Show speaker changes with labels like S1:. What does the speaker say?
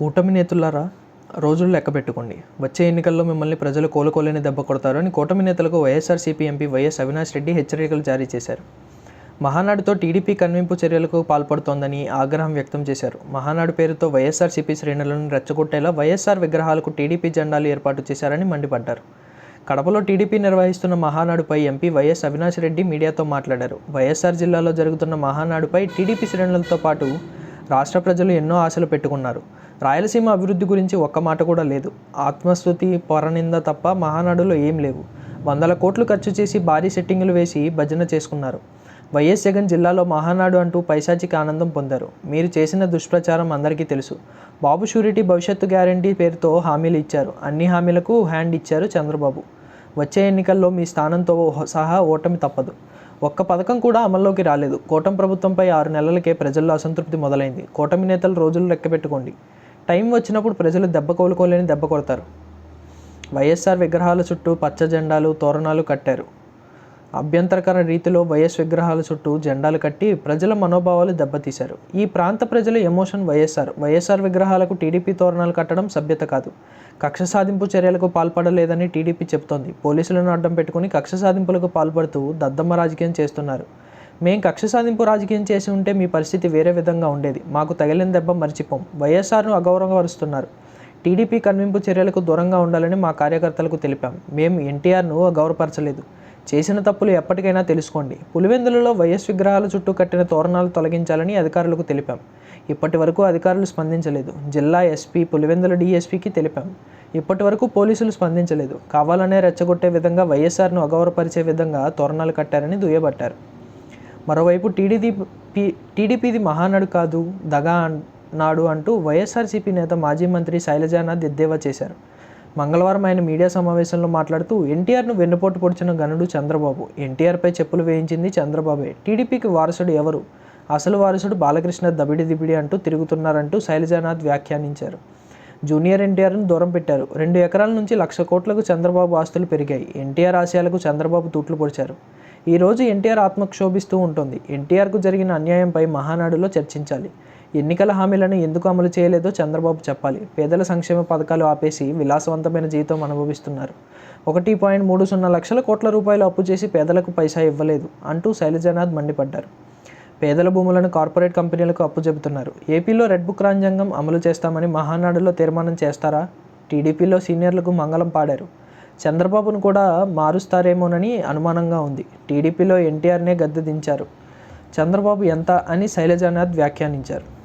S1: కూటమి నేతలారా రోజులు లెక్క పెట్టుకోండి. వచ్చే ఎన్నికల్లో మిమ్మల్ని ప్రజలు కోలుకోలేని దెబ్బ కొడతారని కూటమి నేతలకు YSRCP MP YS Avinash Reddy హెచ్చరికలు జారీ చేశారు. మహానాడుతో టీడీపీ కన్వింపు చర్యలకు పాల్పడుతోందని ఆగ్రహం వ్యక్తం చేశారు. మహానాడు పేరుతో వైఎస్ఆర్సీపీ శ్రేణులను రెచ్చగొట్టేలా వైఎస్ఆర్ విగ్రహాలకు టీడీపీ జెండాలు ఏర్పాటు చేశారని మండిపడ్డారు. కడపలో టీడీపీ నిర్వహిస్తున్న మహానాడుపై ఎంపీ వైఎస్ అవినాష్ రెడ్డి మీడియాతో మాట్లాడారు. వైఎస్ఆర్ జిల్లాలో జరుగుతున్న మహానాడుపై టీడీపీ శ్రేణులతో పాటు రాష్ట్ర ప్రజలు ఎన్నో ఆశలు పెట్టుకున్నారు. రాయలసీమ అభివృద్ధి గురించి ఒక్క మాట కూడా లేదు. ఆత్మస్థుతి పొరనింద తప్ప మహానాడులో ఏం లేవు. వందల కోట్లు ఖర్చు చేసి భారీ సెట్టింగులు వేసి భజన చేసుకున్నారు. వైఎస్ జగన్ జిల్లాలో మహానాడు అంటూ పైశాచిక ఆనందం పొందారు. మీరు చేసిన దుష్ప్రచారం అందరికీ తెలుసు. బాబు షూరిటీ భవిష్యత్తు గ్యారంటీ పేరుతో హామీలు ఇచ్చారు. అన్ని హామీలకు హ్యాండ్ ఇచ్చారు చంద్రబాబు. వచ్చే ఎన్నికల్లో మీ స్థానంతో సహా ఓటమి తప్పదు. ఒక్క పథకం కూడా అమల్లోకి రాలేదు. కూటమి ప్రభుత్వంపై ఆరు నెలలకే ప్రజల్లో అసంతృప్తి మొదలైంది. కూటమి నేతలు రోజులు లెక్కపెట్టుకోండి టైం వచ్చినప్పుడు ప్రజలు దెబ్బ కోలుకోలేని దెబ్బ కొడతారు. వైఎస్ఆర్ విగ్రహాల చుట్టూ పచ్చ జెండాలు తోరణాలు కట్టారు. అభ్యంతరకర రీతిలో వైఎస్ విగ్రహాల చుట్టూ జెండాలు కట్టి ప్రజల మనోభావాలు దెబ్బతీశారు. ఈ ప్రాంత ప్రజల ఎమోషన్ వైఎస్ఆర్. వైఎస్ఆర్ విగ్రహాలకు టీడీపీ తోరణాలు కట్టడం సభ్యత కాదు. కక్ష సాధింపు చర్యలకు పాల్పడలేదని టీడీపీ చెబుతోంది పోలీసులను అడ్డం పెట్టుకుని కక్ష సాధింపులకు పాల్పడుతూ దద్దమ్మ రాజకీయం చేస్తున్నారు. మేం కక్ష సాధింపు రాజకీయం చేసి ఉంటే మీ పరిస్థితి వేరే విధంగా ఉండేది. మాకు తగిలిన దెబ్బ మర్చిపోం. వైఎస్ఆర్ను అగౌరవపరుస్తున్నారు టీడీపీ కన్వింపు చర్యలకు దూరంగా ఉండాలని మా కార్యకర్తలకు తెలిపాం. మేము ఎన్టీఆర్ను గౌరవపరచలేదు చేసిన తప్పులు ఎప్పటికైనా తెలుసుకోండి. పులివెందులలో వైఎస్ విగ్రహాల చుట్టూ కట్టిన తోరణాలు తొలగించాలని అధికారులకు తెలిపాం. ఇప్పటి వరకు అధికారులు స్పందించలేదు. జిల్లా ఎస్పీ పులివెందుల డీఎస్పీకి తెలిపాం. ఇప్పటి వరకు పోలీసులు స్పందించలేదు. కావాలనే రెచ్చగొట్టే విధంగా వైఎస్ఆర్ను అగౌరవపరిచే విధంగా తోరణాలు కట్టారని దుయ్యబట్టారు. మరోవైపు టీడీపీ టీడీపీది మహానాడు కాదు దగా నాడు అంటూ వైఎస్ఆర్సీపీ నేత మాజీ మంత్రి శైలజానాథ్ ఎద్దేవా చేశారు. మంగళవారం ఆయన మీడియా సమావేశంలో మాట్లాడుతూ ఎన్టీఆర్ను వెన్నుపోటు పొడిచిన గనుడు చంద్రబాబు. ఎన్టీఆర్పై చెప్పులు వేయించింది చంద్రబాబే. టీడీపీకి వారసుడు ఎవరు? అసలు వారసుడు బాలకృష్ణ దబిడి దిబిడి అంటూ తిరుగుతున్నారంటూ శైలజానాథ్ వ్యాఖ్యానించారు. జూనియర్ ఎన్టీఆర్ను దూరం పెట్టారు. రెండు ఎకరాల నుంచి లక్ష కోట్లకు చంద్రబాబు ఆస్తులు పెరిగాయి. ఎన్టీఆర్ ఆశయాలకు చంద్రబాబు తూట్లు పొడిచారు. ఈరోజు ఎన్టీఆర్ ఆత్మక్షోభిస్తూ ఉంటుంది. ఎన్టీఆర్కు జరిగిన అన్యాయంపై మహానాడులో చర్చించాలి. ఎన్నికల హామీలను ఎందుకు అమలు చేయలేదో చంద్రబాబు చెప్పాలి. పేదల సంక్షేమ పథకాలు ఆపేసి విలాసవంతమైన జీవితం అనుభవిస్తున్నారు. ఒకటి పాయింట్ మూడు సున్నా లక్షల కోట్ల రూపాయలు అప్పు చేసి పేదలకు పైసా ఇవ్వలేదు అంటూ శైలజనాథ్ మండిపడ్డారు. పేదల భూములను కార్పొరేట్ కంపెనీలకు అప్పు చెబుతున్నారు. ఏపీలో రెడ్ బుక్ రాజ్యాంగం అమలు చేస్తామని మహానాడులో తీర్మానం చేస్తారా? టీడీపీలో సీనియర్లకు మంగళం పాడారు. చంద్రబాబును కూడా మారుస్తారేమోనని అనుమానంగా ఉంది. టీడీపీలో ఎన్టీఆర్నే గద్దె దించారు. చంద్రబాబు ఎంత అని శైలజానాథ్ వ్యాఖ్యానించారు.